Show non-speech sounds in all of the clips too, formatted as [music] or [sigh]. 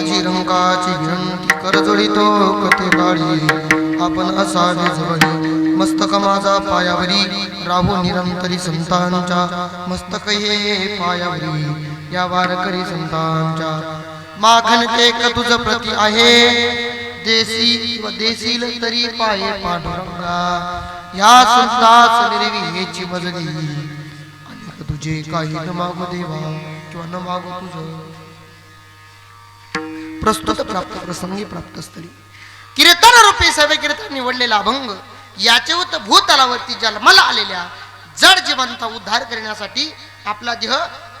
माझी रंगाची विनंती कर जोडितो कथे काळी आपण असावे जवळी मस्तक माझा पायावरी राहू निरंतरी संतांच्या मस्तक हे पायावरी या वारकरी संतांच्या माखन ते क तुझ प्रती आहे देसी व देसील तरी पाये पांडुरंगा ह्या संतास निर्वी हेची मजली अनेक तुझे काही न मागू देवा किंवा न मागू तुझं. प्रस्तुत प्राप्त प्रसंगी प्राप्त स्थळी कीर्तन रूपी सभे कीर्तन निवडलेला अभंग याचे उत भूतलावरती जन्माला आलेल्या जड जीवंत उद्धार करण्यासाठी आपला देह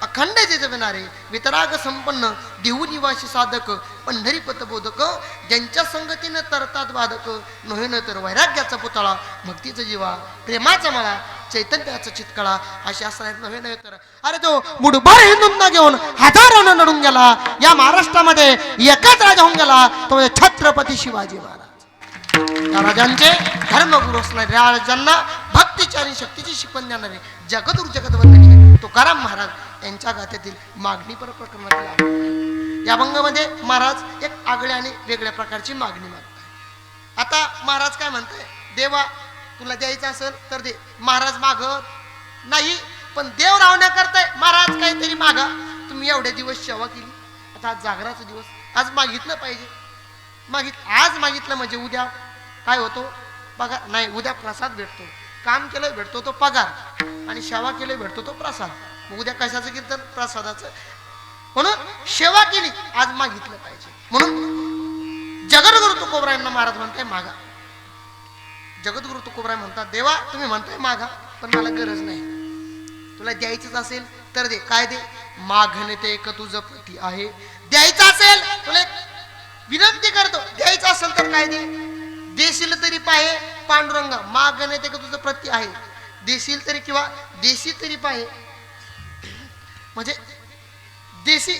अखंड जगविणारे वितराग संपन्न देऊ निवासी साधक पंढरी पतबोधक ज्यांच्या संगतीनं तरतात वादक नव्हे न तर वैराग्याचा पुतळा भक्तीचा जीवा प्रेमाचा मळा चैतन्याचा चितकळा. अशी असणार नव्हे नव्हे तर. अरे तो मुठभर हिंदूंना घेऊन हजारानं नडून गेला. या महाराष्ट्रामध्ये एकच राजा होऊन गेला. तो म्हणजे छत्रपती शिवाजी महाराज. या राजांचे धर्मगुरु असणारे राजांना भक्तीची आणि शक्तीची शिकवण देणारे जगदुरु जगदवंदनी तुकाराम महाराज यांच्या गात्यातील मागणी पर प्रकरणातील या अभंगामध्ये महाराज एक आगळ्या आणि वेगळ्या प्रकारची मागणी मागतात आता महाराज काय म्हणताय देवा तुला द्यायचं असेल तर दे. महाराज मागत नाही पण देव रावण्याकरताय महाराज काहीतरी मागा. तुम्ही एवढे दिवस सेवा केली. आता आज जागराचा दिवस. आज मागितलं पाहिजे. मागित आज मागितलं म्हणजे उद्या. काय होतो? पगार. नाही उद्या प्रसाद भेटतो. काम केलं भेटतो तो पगार. आणि सेवा केलं भेटतो तो प्रसाद. मग उद्या कशाचं कीर्तन? प्रसादाचं. म्हणून सेवा केली. आज मागितलं पाहिजे. म्हणून जगनगुरु तुकोबरायांना महाराज म्हणताय मागा. जगद्गुरु तुकोबराय म्हणतात देवा तुम्ही म्हणताय मागा पण मला गरज नाही. तुला द्यायचंच असेल तर दे. काय दे? मागणे ते एक तुझं पती आहे. द्यायचं असेल तुला विनंती करतो. द्यायचं असेल तर काय दे? देशील तरी पाहे पांडुरंगा. मागणे ते का तुझं प्रती आहे. देशील तरी किंवा देशी तरी पाहे. म्हणजे देशी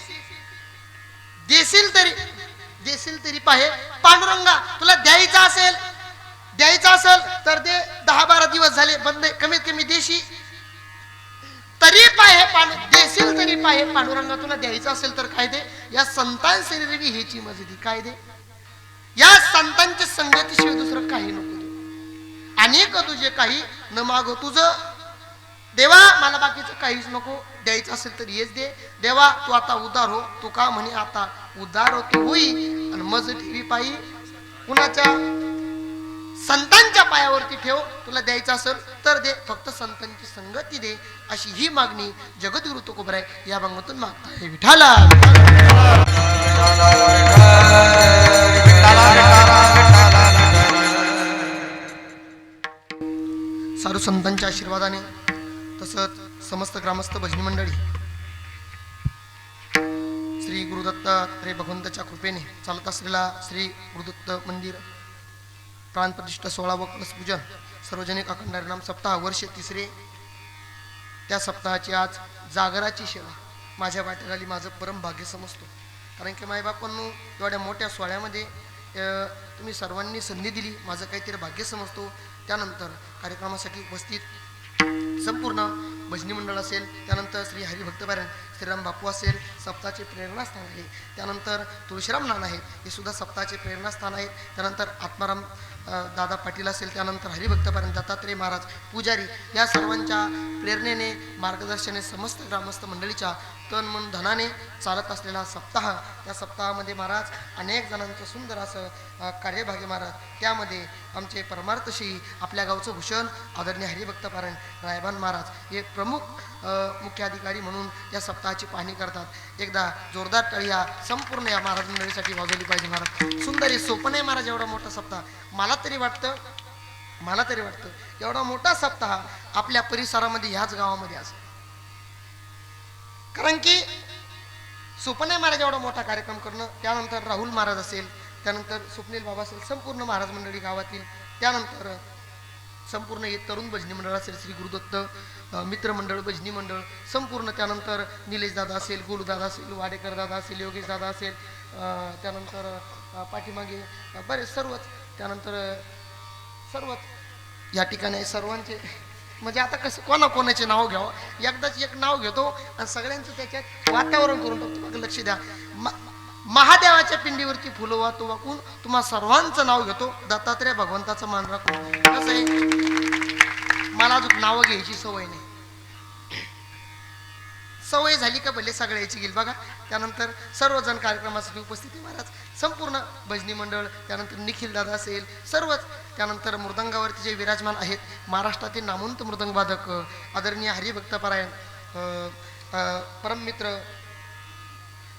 देशील तरी देशील तरी पाहे. पांडुरंगा तुला द्यायचं असेल द्यायचं असेल तर ते दहा बारा दिवस झाले बंद कमीत कमी देशी. तरी पाहे पांडु देशील तरी पाय पांडुरंगा तुला द्यायचं असेल तर काय दे? या संतान शरीरवी हेची मजदी काय दे? या संतांच्या संगतीशिवाय दुसरं काही नको दे. अनेक तुझे काही न माग तुझं. देवा मला बाकीचं काहीच नको. द्यायचं असेल तर येच दे. देवा तू आता उदार हो. तू का म्हणे आता उदार हो तू होई? आणि मज ठेवी पायी कुणाच्या संतांच्या पायावरती ठेव तुला द्यायचं असेल तर दे. फक्त संतांची संगती दे. अशी ही मागणी जगद्गुरु तुकोबराय या भागातून मागता विठाला. साधू संतांच्या आशीर्वादाने तसंच समस्त ग्रामस्थ भजनी मंडळी श्री गुरुदत्त गुरुदत्तात्रय भगवंताच्या कृपेने चालत असलेला श्री गुरुदत्त मंदिर प्राणप्रतिष्ठा सोळा व कलश पूजन सार्वजनिक अखंड हरिनाम सप्ताह वर्ष तिसरे. त्या सप्ताहाची आज जागराची सेवा माझ्या वाट्यात आली माझं परम भाग्य समजतो. कारण की मायबापांनो एवढ्या मोठ्या सोहळ्यामध्ये तुम्ही सर्वांनी संधी दिली माझं काहीतरी भाग्य समजतो. त्यानंतर कार्यक्रमासाठी उपस्थित संपूर्ण भजनी मंडळ असेल त्यानंतर श्री हरिभक्तपारायण श्रीराम बापू असेल सप्ताहाचे प्रेरणास्थान आहे. त्यानंतर तुळशीराम नाना आहेत हे सुद्धा सप्ताहाचे प्रेरणास्थान आहेत. त्यानंतर आत्माराम दादा पाटील असेल त्यानंतर हरिभक्तपर्यंत दत्तात्रय महाराज पुजारी या सर्वांच्या प्रेरणेने मार्गदर्शने समस्त ग्रामस्थ मंडळीच्या तन मन धनाने चालत असलेला सप्ताह त्या सप्ताहामध्ये महाराज अनेक जणांचं सुंदर असं कार्यभागी महाराज. त्यामध्ये आमचे परमार्थशी आपल्या गावचं भूषण आदरणीय हरिभक्तपारायण रायबान महाराज हे प्रमुख मुख्याधिकारी मुख्य अधिकारी म्हणून या सप्ताहाची पाहणी करतात. एकदा जोरदार टाळी संपूर्ण या महाराज मंडळीसाठी वाजवली पाहिजे महाराज. सुंदर हे आहे महाराज एवढा मोठा सप्ताह. मला तरी वाटतं मला तरी वाटतं एवढा मोठा सप्ताह आपल्या परिसरामध्ये ह्याच गावामध्ये असं कारण की सुपने महाराज एवढा मोठा कार्यक्रम करणं त्यानंतर राहुल महाराज असेल त्यानंतर स्वप्नील बाबा असेल संपूर्ण महाराज मंडळी गावातील त्यानंतर संपूर्ण हे तरुण भजनी मंडळ असेल श्री गुरुदत्त मित्रमंडळ भजनी मंडळ संपूर्ण त्यानंतर निलेश दादा असेल गुरुदादा असेल वाडेकर दादा असेल योगेश दादा असेल त्यानंतर पाठीमागे बरेच सर्वच त्यानंतर सर्वच या ठिकाणी सर्वांचे म्हणजे आता कसं कोणा कोणाचे नाव घ्यावं? एकदाच एक नाव घेतो आणि सगळ्यांचं त्याच्यात वातावरण करून टाकतो. लक्ष द्या. महादेवाच्या पिंडीवरची फुलं वाहतो वाकून तुम्हा सर्वांचं नाव घेतो. दत्तात्रय भगवंताचं मान राखून. कसं आहे? मला अजून नावं घ्यायची सवय नाही. सवय झाली का भले सगळ्याची गेली बघा त्यानंतर सर्वजण कार्यक्रमासाठी उपस्थिती महाराज. संपूर्ण भजनी मंडळ त्यानंतर निखिल दादा असेल सर्वच. त्यानंतर मृदंगावरती जे विराजमान आहेत महाराष्ट्रातील नामवंत मृदंगवादक आदरणीय हरिभक्तपरायण परममित्र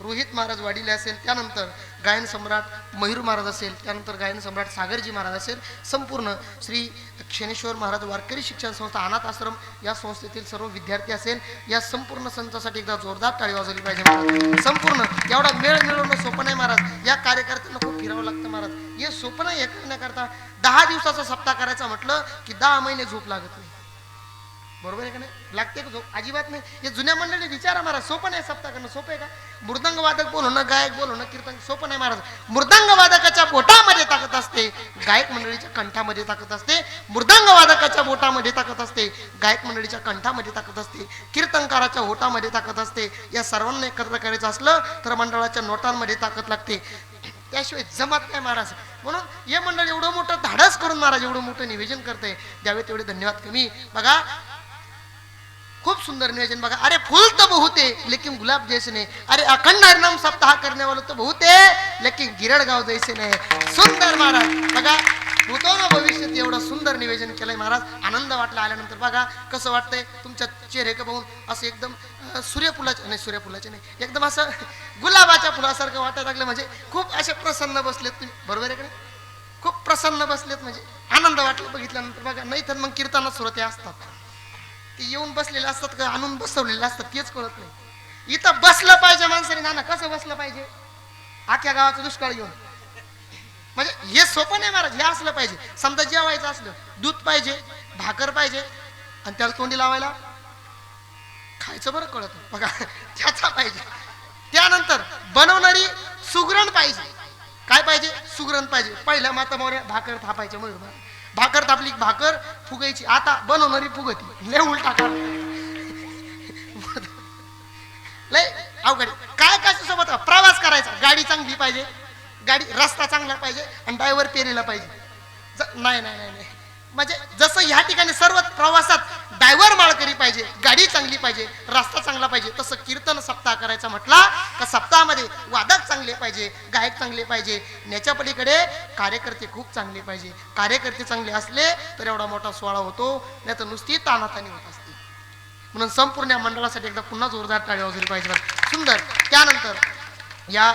रोहित महाराज वाडीले असेल. त्यानंतर गायन सम्राट मयूर महाराज असेल त्यानंतर गायन सम्राट सागरजी महाराज असेल संपूर्ण श्री क्षणेश्वर महाराज वारकरी शिक्षण संस्था अनाथ आश्रम या संस्थेतील सर्व विद्यार्थी असेल या संपूर्ण संतासाठी एकदा जोरदार टाळी वाजवली पाहिजे महाराज. संपूर्ण एवढा मेळ मिळवणं सोपं नाही महाराज. या कार्यकर्त्यांना खूप फिरावं लागतं महाराज. हे सोपं नाही हे करण्याकरता दहा दिवसाचा सप्ताह करायचा म्हटलं की दहा महिने झोप लागत नाही. बरोबर आहे का नाही? लागते का अजिबात नाही. हे जुन्या मंडळी विचारा महाराज सोपं नाही सप्ताह करणं सोपं आहे का? मृदंग वादक बोलवणं गायक बोलवणं कीर्तन सोपं नाही महाराज. मृदंग वादकाच्या बोटामध्ये ताकद असते. गायक मंडळीच्या कंठामध्ये ताकद असते. मृदंग वादकाच्या बोटामध्ये ताकद असते. गायक मंडळीच्या कंठामध्ये ताकद असते. कीर्तनकाराच्या होटामध्ये ताकद असते. या सर्वांना एकत्र करायचं असलं तर मंडळाच्या नोटांमध्ये ताकद लागते. त्याशिवाय जमत नाही महाराज. म्हणून हे मंडळ एवढं मोठं धाडस करून महाराज एवढं मोठं निवेदन करते द्यावे तेवढे धन्यवाद कमी. बघा खूप सुंदर नियोजन बघा. अरे फूल तो बहुत है लेकिन गुलाब जैसे नहीं. अरे अखंड हरनाम सप्ताह करने वालों तो बहुत है लेकिन गिरड गाव जैसे नाही. सुंदर महाराज बघा होतो ना भविष्यात एवढं सुंदर निवेदन केलंय महाराज. आनंद वाटला आल्यानंतर बघा कसं वाटतंय? तुमच्या चेहरे का पाहून असं एकदम सूर्यफुलाचे नाही सूर्यफुलाचे नाही एकदम असं गुलाबाच्या फुलासारखं वाटायला लागलं म्हणजे खूप असे प्रसन्न बसलेत तुम्ही. बरोबर आहे का खूप प्रसन्न बसलेत म्हणजे. आनंद वाटला बघितल्यानंतर बघा नाही तर मग कीर्तनात सुरते असतात. ते येऊन बसलेले असतात का आणून बसवलेले असतात तेच कळत नाही. इथं बसलं पाहिजे माणसाने नाना कसं बसलं पाहिजे? आख्या गावाचा दुष्काळ घेऊन म्हणजे हे सोपं नाही महाराज हे असलं पाहिजे. समजा जेवायचं असलं दूध पाहिजे भाकर पाहिजे आणि त्याला तोंडी लावायला खायचं बरं कळत बघा [laughs] त्याचा पाहिजे. त्यानंतर बनवणारी सुगरण पाहिजे. काय पाहिजे? सुगरण पाहिजे. पहिल्या माता मोऱ्या भाकर थापायच्या मयूर भाकर तापली भाकर फुगायची. आता बनवणारी फुगती. लय उलटा कर लय अवघड आहे. काय कशा सोबत प्रवास करायचा. गाडी चांगली पाहिजे. गाडी रस्ता चांगला पाहिजे आणि ड्रायव्हर पेरेला पाहिजे. नाही नाही नाही नाही. म्हणजे जसं ह्या ठिकाणी सर्व प्रवासात डायव्हर माळकरी पाहिजे गाडी चांगली पाहिजे रस्ता चांगला पाहिजे तसं कीर्तन सप्ताह करायचा म्हटला का सप्ताहामध्ये वादक चांगले पाहिजे गायक चांगले पाहिजे याच्या पलीकडे कार्यकर्ते खूप चांगले पाहिजे. कार्यकर्ते चांगले असले तर एवढा मोठा सोहळा होतो नाही तर नुसती तानातानी होत असते. म्हणून संपूर्ण या मंडळासाठी एकदा पुन्हा जोरदार टाळी वाजली पाहिजे सुंदर. त्यानंतर या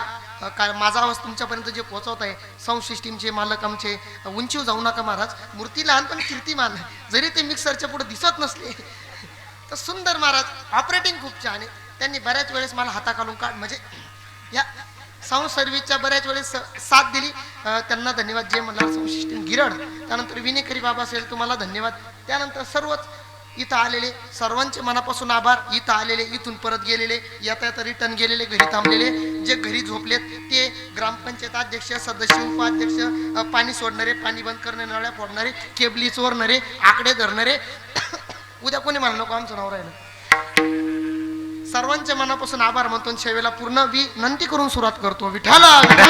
काय माझा आवाज तुमच्यापर्यंत जे पोहोचवत आहे साऊंड सिस्टीमचे मालक आमचे उंचीव जाऊ नका महाराज. मूर्ती लहान पण कीर्तिमान जरी ते मिक्सरच्या पुढे दिसत नसले [laughs] तर सुंदर महाराज ऑपरेटिंग खूप छान आहे. त्यांनी बऱ्याच वेळेस मला हाताखालून काढ म्हणजे या साऊंड सर्व्हिसच्या बऱ्याच वेळेस साथ दिली. त्यांना धन्यवाद. जे म्हणणार साऊंड सिस्टीम गिरड त्यानंतर विनेकरी बाबा असेल तुम्हाला धन्यवाद. त्यानंतर सर्वच इथं आलेले सर्वांचे मनापासून आभार. इथं आलेले इथून परत गेलेले येता येता रिटर्न गेलेले घरी थांबलेले. जे घरी झोपलेत ते ग्रामपंचायत अध्यक्ष सदस्य उपाध्यक्ष पाणी सोडणारे पाणी बंद करणे नळ्या फोडणारे केबली चोरणारे आकडे धरणारे [coughs] उद्या कोणी म्हणलं नको आमचं नाव राहिलं. सर्वांच्या मनापासून आभार म्हणतो सेवेला पूर्ण विनंती करून सुरुवात करतो. विठाला मागणीपर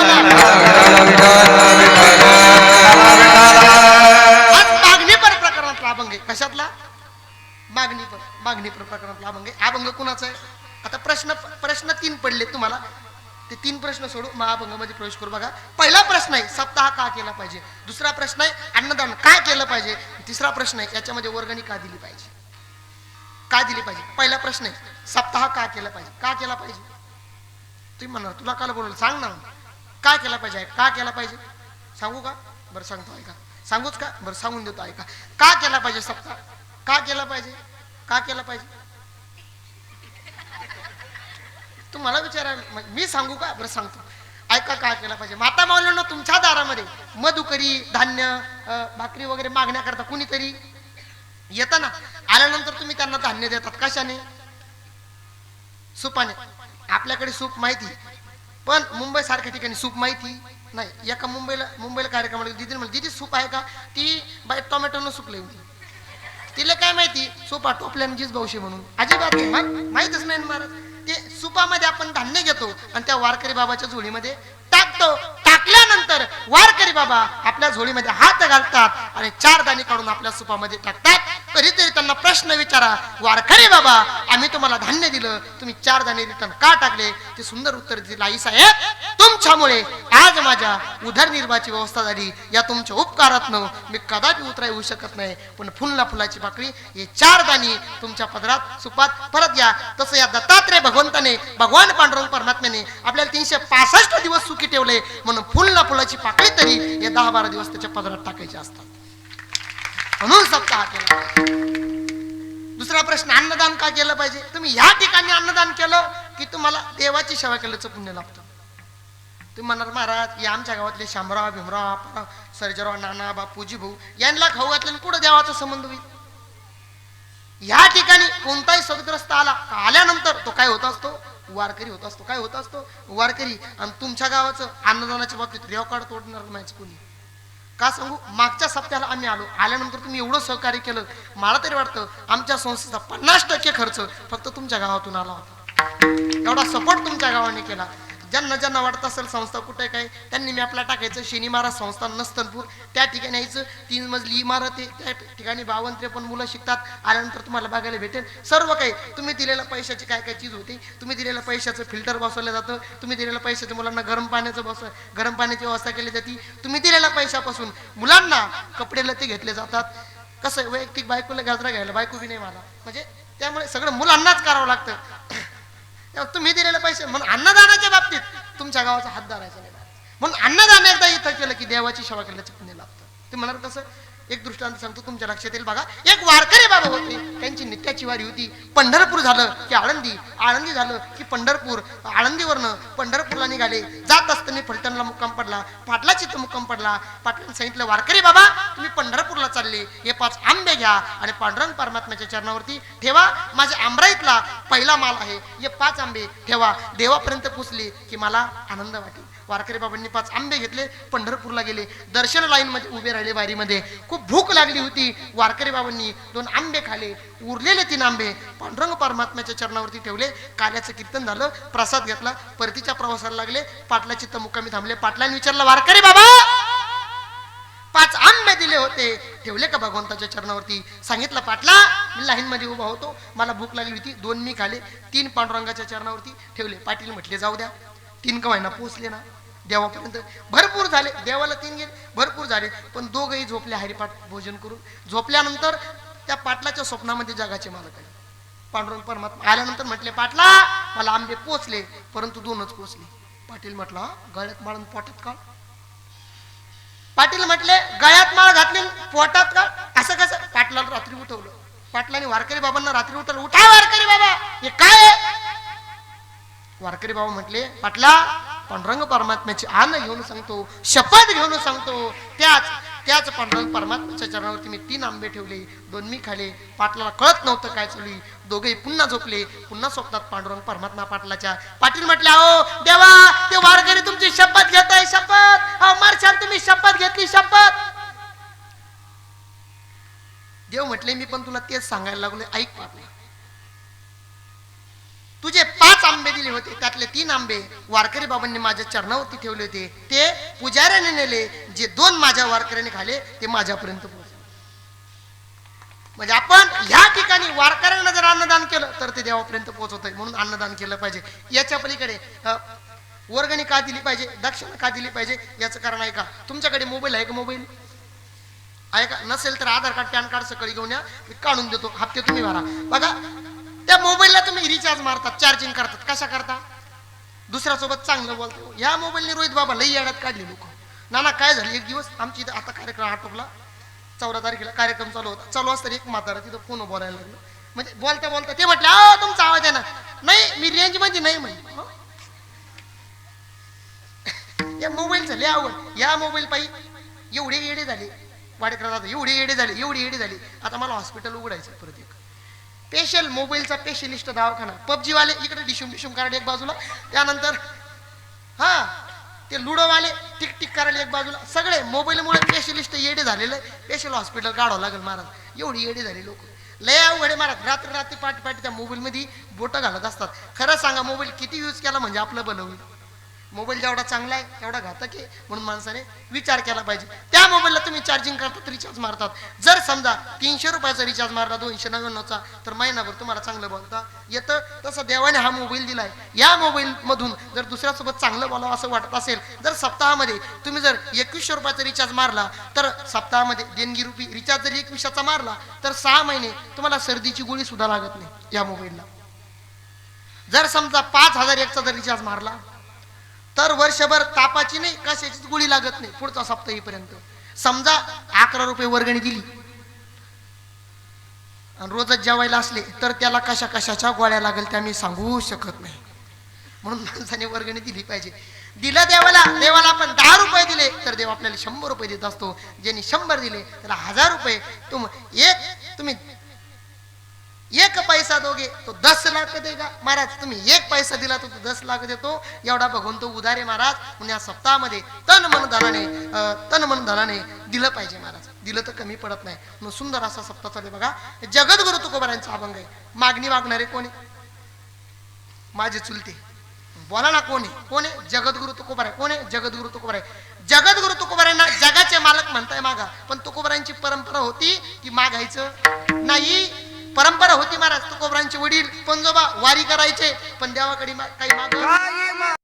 मागणी पर प्रकरणातला अभंग आहे. कशातला? मागणी मागणीपर मागणी पर प्रकरणातला अभंग आहे. अभंग कुणाचा आहे? आता प्रश्न प्रश्न तीन पडले तुम्हाला. ते तीन प्रश्न सोडू महाभंगामध्ये प्रवेश करू बघा. पहिला प्रश्न आहे सप्ताह का केला पाहिजे? दुसरा प्रश्न आहे अन्नदान काय केलं पाहिजे? तिसरा प्रश्न आहे याच्यामध्ये वर्गणी का दिली पाहिजे? का दिली पाहिजे? पहिला प्रश्न आहे सप्ताह का केला पाहिजे? का केला पाहिजे? तुम्ही म्हणा तुला काल बोलवलं सांग ना. का केला पाहिजे? का केला पाहिजे? सांगू का? बरं सांगतो ऐका. सांगूच का? बरं सांगून देतो ऐका. का केला पाहिजे सप्ताह? का केला पाहिजे? का केला पाहिजे? तुम्हाला विचारा मी सांगू का? बरं सांगतो. ऐका काय केला पाहिजे. माता माऊलींना तुमच्या दारामध्ये मधुकरी धान्य भाकरी वगैरे मागण्याकरता कुणीतरी येतं ना आल्यानंतर तुम्ही त्यांना धान्य देतात कशाने? सुपाने. आपल्याकडे सूप माहिती. पण मुंबई सारख्या ठिकाणी सूप माहिती नाही. एका मुंबईला मुंबईला कार्यक्रम दिदी म्हणजे दिदी सूप आहे का? ती बाय टोमॅटोनं सुकली होती तिला काय माहिती? सूप टोपल्याने जीज भाऊशी म्हणून. अजिबात माहितच नाही महाराज. सुपामध्ये आपण धान्य घेतो आणि त्या वारकरी बाबाच्या झोळीमध्ये टाकतो. टाकल्यानंतर वारकरी बाबा आपल्या झोळीमध्ये हात घालतात आणि चार दाणे काढून आपल्या सुपामध्ये टाकतात. कधीतरी त्यांना प्रश्न विचारा वारकरी बाबा आम्ही तुम्हाला धान्य दिलं तुम्ही चार दाणे रिटर्न का टाकले? ते सुंदर उत्तर दिलं आई साहेब तुमच्यामुळे आज माझ्या उदरनिर्वाहाची व्यवस्था झाली. या तुमच्या उपकारातनं मी कदापि उतरा येऊ शकत नाही. पण फुलला फुलाची पाकळी हे चार दाणी तुमच्या पदरात सुपात परत या. तसं या दत्तात्रय भगवंताने भगवान पांडुरंग परमात्म्याने आपल्याला तीनशे पासष्ट दिवस सुखी ठेवले. म्हणून फुलला फुलाची पाकळी तरी या दहा बारा दिवस त्याच्या पदरात टाकायचे असतात. म्हणून सप्ताह केला दुसरा प्रश्न अन्नदान का केलं पाहिजे? तुम्ही या ठिकाणी अन्नदान केलं की तुम्हाला देवाची सेवा केल्याचं पुण्य लाभतं. तुम्ही म्हणणार महाराज या आमच्या गावातले शामराव भीमराव आपराव सर्जराव नाना बापूजी भाऊ यांना खाऊ घातल्याने कुठं देवाचा संबंध होईल? या ठिकाणी कोणताही सदग्रस्त आला आल्यानंतर तो काय होत असतो? वारकरी होत असतो. काय होत असतो? वारकरी आणि तुमच्या गावाचं अन्नदानाच्या बाबतीत रेकॉर्ड तोडणार नाही कोणी. का सांगू? मागच्या सप्त्याला आम्ही आलो. आल्यानंतर तुम्ही एवढं सहकार्य केलं. मला तरी वाटतं आमच्या संस्थेचा पन्नास टक्के खर्च फक्त तुमच्या गावातून आला होता. एवढा सपोर्ट तुमच्या गावाने केला. ज्यांना ज्यांना वाटत असेल संस्था कुठे काय? त्यांनी मॅपला टाकायचं. शनी महाराज संस्था नस्तनपूर. त्या ठिकाणी यायचं. तीन मजली इमारत आहे. त्या ठिकाणी बावन्न त्रेपन्न मुलं शिकतात. आल्यानंतर तुम्हाला बघायला भेटेल. सर्व काही. तुम्ही दिलेल्या पैशाची काय काय चीज होती? तुम्ही दिलेल्या पैशाचं फिल्टर बसवलं जातं. तुम्ही दिलेल्या पैशाच्या मुलांना गरम पाण्याचं बस गरम पाण्याची व्यवस्था केली जाते. तुम्ही दिलेल्या पैशापासून मुलांना कपडे लते घेतले जातात. कसं वैयक्तिक बायकोला गाजरा घ्यायला बायको बी नाही मला म्हणजे त्यामुळे सगळं मुलांनाच करावं लागतं. तुम्ही दिलेले पैसे. म्हणून अन्नदानाच्या बाबतीत तुमच्या गावाचा हात धरायचा नाही म्हणून अन्नदान एकदा इथं केलं की देवाची सेवा केल्याचं पुण्य लागतं ते म्हणाल कसं? एक दृष्टांत सांगतो तुमच्या लक्षात येईल बघा. एक वारकरी बाबा होते. त्यांची नित्याची वारी होती. पंढरपूर झालं की आळंदी. आळंदी झालं की पंढरपूर. आळंदीवरनं पंढरपूरला निघाले. जात असताना फलटणला मुक्काम पडला. पाटला चित्र मुक्काम पडला. पाटलाने सांगितलं वारकरी बाबा तुम्ही पंढरपूरला चालले. हे पाच आंबे घ्या आणि पांडुरंग परमात्म्याच्या चरणावरती ठेवा. माझ्या आमराईतला पहिला माल आहे. हे पाच आंबे ठेवा. देवापर्यंत पोचले की मला आनंद वाटेल. वारकरी बाबांनी पाच आंबे घेतले पंढरपूरला गेले. दर्शन लाईनमध्ये उभे राहिले वारीमध्ये. खूप भूक लागली होती. वारकरी बाबांनी दोन आंबे खाले. उरलेले तीन आंबे पांडुरंग परमात्म्याच्या चरणावरती ठेवले. काल्याचं कीर्तन झालं प्रसाद घेतला. परतीच्या प्रवासाला लागले. पाटलाची तर मुक्कामी थांबले. पाटलांनी विचारलं वारकरी बाबा पाच आंबे दिले होते. ठेवले का भगवंताच्या चरणावरती? सांगितलं पाटला मी उभा होतो. मला भूक लागली होती. दोन मी खाले. तीन पांडुरंगाच्या चरणावरती ठेवले. पाटील म्हटले जाऊ द्या. तीन कवायना पोचले ना. देवापर्यंत भरपूर झाले. देवाला तीन गेले भरपूर झाले. पण दोघही झोपले हरिपाठ भोजन करून. झोपल्यानंतर त्या पाटलाच्या स्वप्नामध्ये जगाचे मालक आहे पांडुरंग परमात्मा आल्यानंतर म्हटले पाटला मला आंबे पोचले परंतु दोनच पोचले. पाटील म्हटला गळ्यात माळून पोटात काळ. पाटील म्हटले गळ्यात माळ घातली पोटात काळ. असं कसं? पाटलाला रात्री उठवलं. पाटलाने वारकरी बाबांना रात्री उठवलं. उठा वारकरी बाबा हे काय वारकरी बाबा म्हटले पाटला पांडुरंग परमात्म्याची आन घेऊन सांगतो शपथ घेऊन सांगतो. त्याच त्याच पांडुरंग परमात्म्याच्या चरणावरती मी तीन आंबे ठेवले दोन मी खाले. पाटलाला कळत नव्हतं काय चालू आहे. दोघेही पुन्हा झोपले. पुन्हा स्वप्नात पांडुरंग परमात्मा पाटलाच्या पाटील म्हटले अहो देवा ते वारकरी तुमची शपथ घेत आहे शपथ. अहो मारशाल तुम्ही शपथ घेतली शपथ. देव म्हटले मी पण तुला तेच सांगायला लागलो ऐक पाटला तुझे पाच आंबे दिले होते. त्यातले तीन आंबे वारकरी बाबांनी माझ्या चरणावरती ठेवले होते. ते पुजाऱ्याने नेले. जे दोन माझ्या वारकऱ्याने खाले ते माझ्यापर्यंत पोहोचले. म्हणजे आपण ह्या ठिकाणी वारकऱ्यांना जर अन्नदान केलं तर ते देवापर्यंत पोहोचवत आहे म्हणून अन्नदान केलं पाहिजे. याच्या पलीकडे वर्गणी का दिली पाहिजे? दक्षिणा का दिली पाहिजे? याचं कारण आहे का? तुमच्याकडे मोबाईल आहे का मोबाईल? आहे का? नसेल तर आधार कार्ड पॅन कार्ड सकाळी घेऊन या. मी काढून देतो. हप्ते तुम्ही भरा. बघा त्या मोबाईलला तुम्ही रिचार्ज मारतात चार्जिंग करतात. कशा करता? दुसऱ्यासोबत चांगलं बोलतो. या मोबाईलने रोहित बाबा लई येड्यात काढली लोक. नाना काय झालं? एक दिवस आमची इथं आता कार्यक्रम आटोपला. चौदा तारखेला कार्यक्रम चालू होता. चालू असताना एक म्हातारा तिथं फोन बोलायला लागलं. म्हणजे बोलता बोलता ते म्हटलं आ तुमचा आवाज आहे ना नाही मी रेंजमध्ये नाही म्हणजे [laughs] या मोबाईल झाले आवड. या मोबाईल पायी एवढे येडे झाले. वाडेकर दादा एवढे येडे झाले एवढे येडे झाले. आता मला हॉस्पिटल उघडायचं परत एक. स्पेशल मोबाईलचा स्पेशलिस्ट दवाखाना. पबजीवाले इकडे डिशुम डिशुम करायला एक बाजूला त्यानंतर हा ते लुडोवाले टिक टिक करायला एक बाजूला. सगळे मोबाईलमुळे स्पेशलिस्ट येडे झालेले. स्पेशल हॉस्पिटल काढावं लागेल महाराज. एवढी येडे झाले लोक. लय अवघडे महाराज. रात्री रात्री पाठी पाठी त्या मोबाईलमध्ये बोटं घालत असतात. खरं सांगा मोबाईल किती यूज केला म्हणजे आपलं बनवलं होईल मोबाईल जेवढा चांगला आहे तेवढा घातक आहे म्हणून माणसाने विचार केला पाहिजे. त्या मोबाईलला तुम्ही चार्जिंग करतात रिचार्ज मारतात. जर समजा तीनशे रुपयाचा रिचार्ज मारला दोनशे नव्याण्णवचा तर महिनाभर तुम्हाला चांगलं बोलता येतं. तसं देवाने हा मोबाईल दिलाय. या मोबाईल मधून जर दुसऱ्यासोबत चांगलं बोलावं असं वाटत असेल तर सप्ताहामध्ये तुम्ही जर एकवीसशे रुपयाचा रिचार्ज मारला तर सप्ताहामध्ये देणगी रुपी रिचार्ज जर एकवीसशेचा मारला तर सहा महिने तुम्हाला सर्दीची गोळी सुद्धा लागत नाही या मोबाईलला. जर समजा पाच हजार एकचा जर रिचार्ज मारला तर वर्षभर तापाची नाही कशाचीच गोळी लागत नाही पुढचा सप्ताह येईपर्यंत. समजा अकरा रुपये वर्गणी दिली. आणि रोजच जेवायला असले तर त्याला कशा कशाच्या गोळ्या लागेल त्या मी सांगू शकत नाही. म्हणून माणसाने वर्गणी दिली पाहिजे. दिलं देवाला देवाला आपण दहा रुपये दिले तर देव आपल्याला शंभर रुपये देत असतो. ज्यांनी शंभर दिले त्याला हजार रुपये. तुम एक तुम्ही एक पैसा दोगे तो दस लाख देगा. महाराज तुम्ही एक पैसा दिला तो दस लाख देतो. एवढा भगवंत उदारे महाराज म्हणून या सप्ताहामध्ये तन मन धनाने तन मन धनाने दिलं पाहिजे महाराज. दिलं तर कमी पडत नाही. मग सुंदर असा सप्ताह चालू बघा. जगद्गुरु तुकोबारांचा अभंग आहे. मागणी मागणारे कोणी? माझे चुलते. बोला ना कोणी? कोणी? कोण आहे जगद्गुरु तुकोबार आहे कोण? आहे जगद्गुरु तुकोबार आहे जगद्गुरु तुकोबारांना जगाचे मालक म्हणताय मागा. पण तुकोबारांची परंपरा होती की मागायचं नाही. परंपरा होती महाराज तुकोबरांचे वडील पंजोबा वारी करायचे पण देवाकडे मा- काही माग